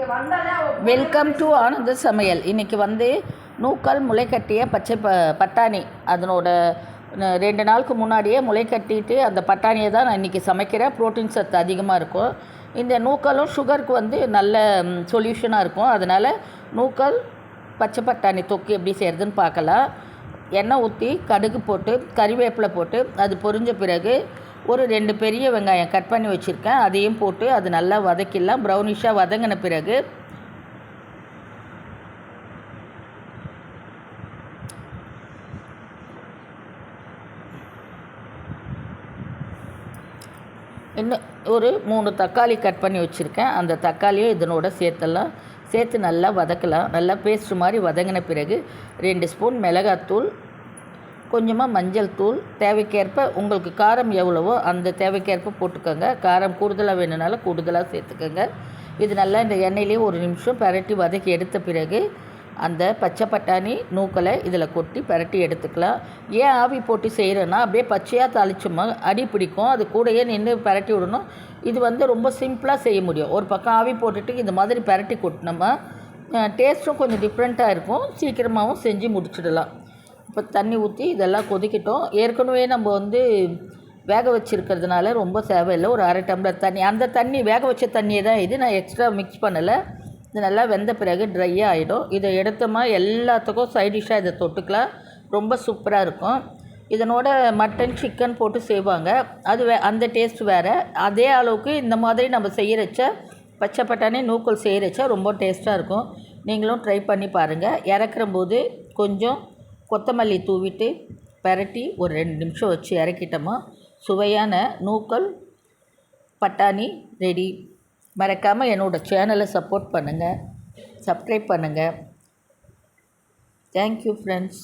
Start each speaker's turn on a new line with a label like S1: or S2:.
S1: Welcome to ஆனந்த சமையல். இன்றைக்கி வந்து நூக்கால் முளைக்கட்டிய பச்சை ப பட்டாணி. அதனோட ரெண்டு நாளுக்கு முன்னாடியே முளை கட்டிட்டு அந்த பட்டாணியை தான் நான் இன்றைக்கி சமைக்கிறேன். ப்ரோட்டீன் சத்து அதிகமாக இருக்கும். இந்த நூக்கலும் சுகருக்கு வந்து நல்ல சொல்யூஷனாக இருக்கும். அதனால் நூக்கல் பச்சை பட்டாணி தொக்கு எப்படி செய்கிறதுன்னு பார்க்கலாம். எண்ணெய் ஊற்றி கடுகு போட்டு கறிவேப்பிலை போட்டு அது பொரிஞ்ச பிறகு ஒரு ரெண்டு பெரிய வெங்காயம் கட் பண்ணி வச்சுருக்கேன். அதையும் போட்டு அது நல்லா வதக்கிடலாம். ப்ரௌனிஷாக வதங்கின பிறகு இன்னும் ஒரு மூணு தக்காளி கட் பண்ணி வச்சுருக்கேன். அந்த தக்காளியும் இதனோட சேர்த்தலாம் சேர்த்து நல்லா வதக்கலாம். நல்லா பேஸ்ட் மாதிரி வதங்கின பிறகு ரெண்டு ஸ்பூன் மிளகாத்தூள் கொஞ்சமாக மஞ்சள் தூள் தேவைக்கேற்ப உங்களுக்கு காரம் எவ்வளவோ அந்த தேவைக்கேற்ப போட்டுக்கோங்க. காரம் கூடுதலாக வேணும்னாலும் கூடுதலாக சேர்த்துக்கோங்க. இது நல்லா இந்த எண்ணெயிலேயே ஒரு நிமிஷம் பரட்டி வதக்கி எடுத்த பிறகு அந்த பச்சை பட்டாணி நூக்களை இதில் கொட்டி பரட்டி எடுத்துக்கலாம். ஏன் ஆவி போட்டு செய்கிறேன்னா அப்படியே பச்சையாக தாளிச்சோமா அடி பிடிக்கும். அது கூடயே நின்று பரட்டி விடணும். இது வந்து ரொம்ப சிம்பிளாக செய்ய முடியும். ஒரு பக்கம் ஆவி போட்டுட்டு இந்த மாதிரி பரட்டி கொட்டினோமா டேஸ்ட்டும் கொஞ்சம் டிஃப்ரெண்ட்டாக இருக்கும். சீக்கிரமாகவும் செஞ்சு முடிச்சிடலாம். இப்போ தண்ணி ஊற்றி இதெல்லாம் கொதிக்கட்டும். ஏற்கனவே நம்ம வந்து வேக வச்சுருக்கிறதுனால ரொம்ப தேவையில்லை. ஒரு அரை டம்ளர் தண்ணி. அந்த தண்ணி வேக வச்ச தண்ணியை தான் இது நான் எக்ஸ்ட்ரா மிக்ஸ் பண்ணலை. இது நல்லா வெந்த பிறகு ட்ரையாக ஆகிடும் இதை எடுத்தோமா எல்லாத்துக்கும் சைட் டிஷ்ஷாக இதை தொட்டுக்கலாம். ரொம்ப சூப்பராக இருக்கும். இதனோட மட்டன் சிக்கன் போட்டு செய்வாங்க. அது வே அந்த டேஸ்ட் வேறு. அதே அளவுக்கு இந்த மாதிரி நம்ம செய்கிறச்ச பச்சை பட்டாணி நூக்கல் செய்கிறச்ச ரொம்ப டேஸ்ட்டாக இருக்கும். நீங்களும் ட்ரை பண்ணி பாருங்கள் இறக்குற போது கொஞ்சம் கொத்தமல்லி தூவிட்டு பெரட்டி ஒரு ரெண்டு நிமிஷம் வச்சு இறக்கிட்டோமா. சுவையான நூக்கல் பட்டாணி ரெடி. மறக்காமல் என்னோடய சேனலை சப்போர்ட் பண்ணுங்கள் சப்ஸ்கிரைப் பண்ணுங்கள் தேங்க்யூ ஃப்ரெண்ட்ஸ்